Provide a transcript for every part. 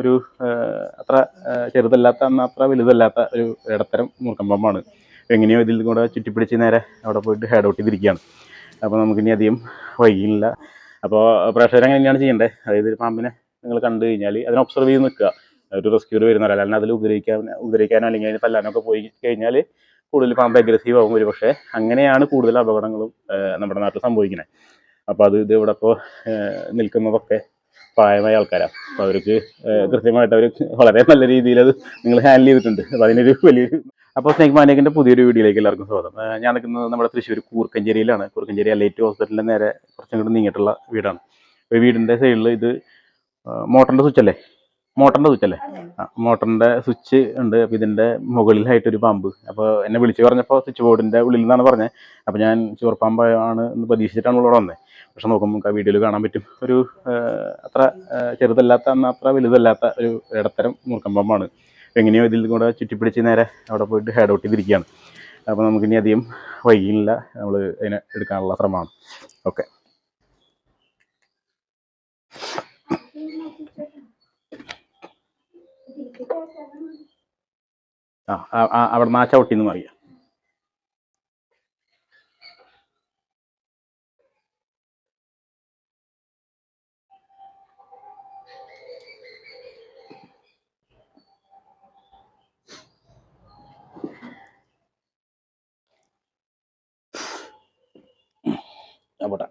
ഒരു അത്ര ചെറുതല്ലാത്ത അത്ര വലുതല്ലാത്ത ഒരു ഇടത്തരം മൂർക്കം പാമ്പാണ് എങ്ങനെയോ ഇതിൽ കൂടെ ചുറ്റിപ്പിടിച്ച് നേരെ അവിടെ പോയിട്ട് ഹെഡ് ഔട്ട് ചെയ്തിരിക്കുകയാണ്. അപ്പോൾ നമുക്കിനി അധികം വൈകില്ല അപ്പോൾ പ്രേക്ഷകർ എങ്ങനെയാണ് ചെയ്യേണ്ടത്? അതായത് ഒരു പാമ്പിനെ നിങ്ങൾ കണ്ടു കഴിഞ്ഞാൽ അതിനെ ഒബ്സർവ് ചെയ്ത് നിൽക്കുക. ഒരു റെസ്ക്യൂർ വരുന്നവരല്ല അല്ലെങ്കിൽ അതിൽ ഉപദ്രവിക്കാൻ ഉപദ്രവിക്കാനോ അല്ലെങ്കിൽ അതിന് തല്ലാനൊക്കെ പോയി കഴിഞ്ഞാൽ കൂടുതൽ പാമ്പ് അഗ്രസീവ് ആകും ഒരു പക്ഷേ അങ്ങനെയാണ് കൂടുതൽ അപകടങ്ങളും നമ്മുടെ നാട്ടിൽ സംഭവിക്കുന്നത്. അപ്പോൾ അത് ഇത് ഇവിടെ ഇപ്പോൾ നിൽക്കുന്നതൊക്കെ പ്രായമായ ആൾക്കാരാണ് അപ്പോൾ അവർക്ക് കൃത്യമായിട്ട് അവർ വളരെ നല്ല രീതിയിൽ അത് നിങ്ങൾ ഹാൻഡിൽ ചെയ്തിട്ടുണ്ട്. അപ്പോൾ അതിനൊരു വലിയൊരു അപ്പോൾ സ്നേക് മാനേക്കിന്റെ പുതിയൊരു വീഡിയോയിലേക്ക് എല്ലാവർക്കും സ്വാഗതം. ഞാൻ നിൽക്കുന്നത് നമ്മുടെ തൃശ്ശൂർ കൂർക്കഞ്ചേരിയിലാണ്. കൂർക്കഞ്ചേരി ലൈറ്റ് ഹോസ്പിറ്റലിന്റെ നേരെ കുറച്ചും കൂടി നീങ്ങിയിട്ടുള്ള വീടാണ്. വീടിന്റെ സൈഡിൽ ഇത് മോട്ടറിന്റെ സ്വിച്ച് അല്ലേ? മോട്ടറിന്റെ സ്വിച്ച് അല്ലേ? മോട്ടറിന്റെ സ്വിച്ച് ഉണ്ട്. അപ്പം ഇതിന്റെ മുകളിലായിട്ട് ഒരു പാമ്പ്. അപ്പോൾ എന്നെ വിളിച്ചു പറഞ്ഞപ്പോൾ സ്വിച്ച് ബോർഡിന്റെ ഉള്ളിൽ നിന്നാണ് പറഞ്ഞത്. അപ്പോൾ ഞാൻ ചുവർപ്പാമ്പാണ് എന്ന് പ്രതീക്ഷിച്ചിട്ടാണ് ഇവിടെ വന്നത് പക്ഷെ നോക്കുമ്പോൾ നമുക്ക് ആ വീഡിയോയിൽ കാണാൻ പറ്റും. ഒരു അത്ര ചെറുതല്ലാത്ത എന്നാൽ അത്ര വലുതല്ലാത്ത ഒരു ഇടത്തരം മുറുക്കം പമ്പാണ്. എങ്ങനെയോ ഇതിൽ കൂടെ ചുറ്റിപ്പിടിച്ച് നേരെ അവിടെ പോയിട്ട് ഹെഡ് ഔട്ട് ചെയ്തിരിക്കുകയാണ്. അപ്പോൾ നമുക്കിനി അധികം വൈകിയില്ല നമ്മൾ അതിനെ എടുക്കാനുള്ള ശ്രമമാണ്. ഓക്കെ. ആ ആ- ആ- ചവിട്ടിന്ന് അവിടെ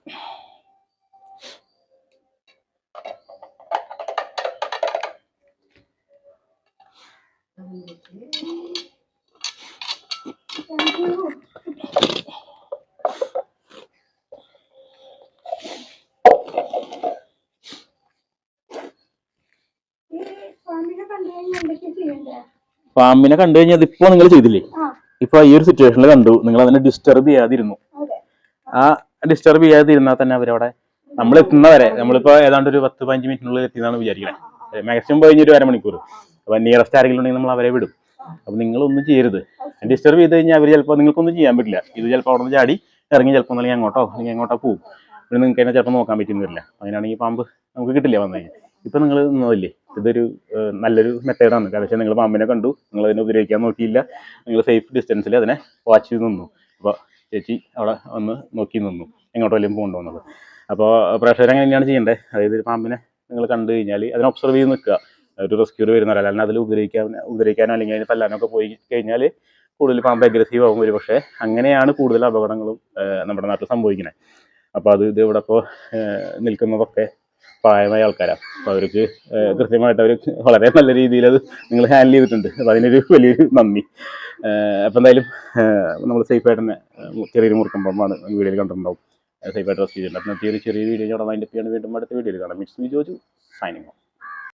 സ്വാമിനെ കണ്ടു കഴിഞ്ഞാൽ ഇതിപ്പോ നിങ്ങൾ ചെയ്തില്ലേ? ഇപ്പൊ ഈ ഒരു സിറ്റുവേഷനിൽ കണ്ടു. നിങ്ങൾ അതിനെ ഡിസ്റ്റർബ് ചെയ്യാതിരുന്നു. ആ ഡിസ്റ്റർബ് ചെയ്യാതിരുന്നാൽ തന്നെ അവരവിടെ നമ്മൾ എത്തുന്നവരെ നമ്മളിപ്പോ ഏതാണ്ട് ഒരു പത്ത് പതിനഞ്ച് മിനിറ്റിനുള്ളിൽ എത്തിയെന്നാണ് വിചാരിക്കുന്നത് മാക്സിമം കഴിഞ്ഞ ഒരു അരമണിക്കൂർ. അപ്പൊ നിയറസ്റ്റ് ആരെങ്കിലും ഉണ്ടെങ്കിൽ നമ്മൾ അവരെ വിടും. അപ്പൊ നിങ്ങളൊന്നും ചെയ്യരുത്. ഡിസ്റ്റർബ് ചെയ്ത് കഴിഞ്ഞാൽ അവർ ചിലപ്പോൾ നിങ്ങൾക്കൊന്നും ചെയ്യാൻ പറ്റില്ല. ഇത് ചിലപ്പോൾ അവിടെ നിന്ന് ചാടി ഇറങ്ങി ചിലപ്പോൾ ഒന്നല്ലെങ്കിൽ അങ്ങോട്ടോ അല്ലെങ്കിൽ അങ്ങോട്ടോ പോകും പിന്നെ നിങ്ങൾക്ക് അതിനെ ചിലപ്പോൾ നോക്കാൻ പറ്റുന്നില്ല ഈ പാമ്പ് നമുക്ക് കിട്ടില്ല വന്നു കഴിഞ്ഞാൽ ഇപ്പൊ നിങ്ങൾ നിന്നതില്ലേ? ഇതൊരു നല്ലൊരു മെത്തേഡാണ് കാരണം നിങ്ങൾ പാമ്പിനെ കണ്ടു. നിങ്ങൾ അതിനെ ഉപയോഗിക്കാൻ നോക്കിയില്ല. നിങ്ങൾ സേഫ് ഡിസ്റ്റൻസിൽ അതിനെ വാച്ച് ചെയ്ത് നിന്നു. അപ്പോൾ ചേച്ചി അവിടെ ഒന്ന് നോക്കി നിന്നു. എങ്ങോട്ടോ വല്ലതും പോകണ്ടോ എന്നുള്ളത്. അപ്പോൾ പ്രഷർ എങ്ങനെയാണ് ചെയ്യേണ്ടത് അതായത് പാമ്പിനെ നിങ്ങൾ കണ്ടു കഴിഞ്ഞാൽ അതിനെ ഒബ്സർവ് ചെയ്ത് നിൽക്കുക. ഒരു റെസ്ക്യൂർ വരുന്നവരല്ല അല്ലെങ്കിൽ അതിൽ ഉപദ്രവിക്കാൻ ഉപദ്രവിക്കാനോ അല്ലെങ്കിൽ അതിന് തല്ലാനൊക്കെ പോയി കഴിഞ്ഞാൽ കൂടുതൽ പാമ്പ് അഗ്രസീവ് ആകും ഒരു പക്ഷേ അങ്ങനെയാണ് കൂടുതൽ അപകടങ്ങളും നമ്മുടെ നാട്ടിൽ സംഭവിക്കുന്നത് അപ്പോൾ അത് ഇത് ഇവിടെ ഇപ്പോൾ നിൽക്കുന്നതൊക്കെ പ്രായമായ ആൾക്കാരാണ് അപ്പോൾ അവർക്ക് കൃത്യമായിട്ട് അവർ വളരെ നല്ല രീതിയിൽ അത് നിങ്ങൾ ഹാൻഡിൽ ചെയ്തിട്ടുണ്ട്. അപ്പോൾ അതിനൊരു വലിയൊരു നന്ദി. അപ്പോൾ എന്തായാലും നമ്മൾ സേഫായിട്ട് തന്നെ ചെറിയൊരു മുറുക്കം പമ്പാണ് വീഡിയോയിൽ കണ്ടിട്ടുണ്ടാവും. സേഫായിട്ട് റെസ്റ്റ് ചെയ്തിട്ടുണ്ട്. അപ്പോൾ ചെറിയ ചെറിയ വീഡിയോ ഞാൻ ചെയ്യാൻ വീണ്ടും അടുത്ത വീഡിയോയിൽ കാണാം. Miss V Joju signing